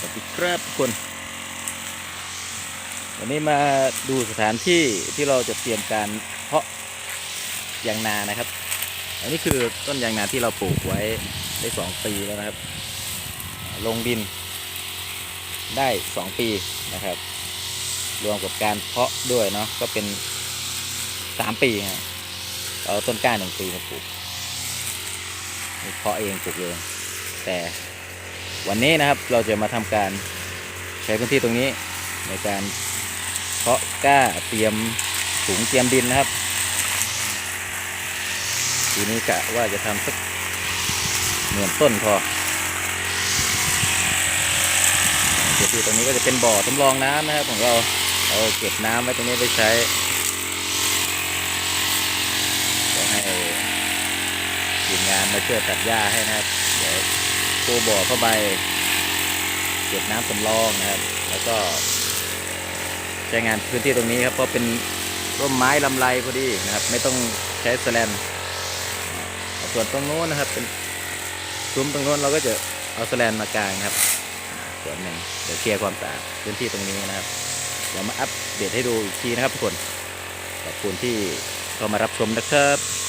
สวัสดีครับทุกคน วันนี้มาดูสถานที่ที่เราจะเตรียมการเพาะยางนานะครับ อันนี้คือต้นยางนาที่เราปลูกไว้ได้สองปีแล้วนะครับ ลงดินได้สองปีนะครับ รวมกับการเพาะด้วยเนาะก็เป็นสามปีฮะเอาต้นกล้าหนึ่งปีมาปลูกเพาะเองปลูกเองแต่ วันนี้นะครับเราจะมาทำการใช้พื้นที่ตรงนี้ในการเพาะกล้าเตรียมถุงเตรียมดินนะครับ ทีนี้กะว่าจะทำสักเหมื่นต้นพอเดี๋ยวที่ตรงนี้ก็จะเป็นบ่อสำรองน้ำนะครับของเราเอาเก็บน้ำไว้ตรงนี้ไปใช้ก็ให้ทีมงานมาช่วยตัดหญ้าให้นะครับเดี๋ยว ปูบ่อเข้าไปเก็บน้ำสำรองนะครับ แล้วก็ใช้งานพื้นที่ตรงนี้ครับเพราะเป็นร่มไม้ลำไรพอดีนะครับ ไม่ต้องใช้สแลนส่วนตรงโน้นนะครับ เป็นซุ้มตรงโน้นเราก็จะเอาสแลนมากางครับส่วนหนึ่งเดี๋ยวเคลียร์ความสะอาดพื้นที่ตรงนี้นะครับเดี๋ยวมาอัปเดตให้ดูอีกทีนะครับทุกคนขอบคุณที่เข้ามารับชมนะครับ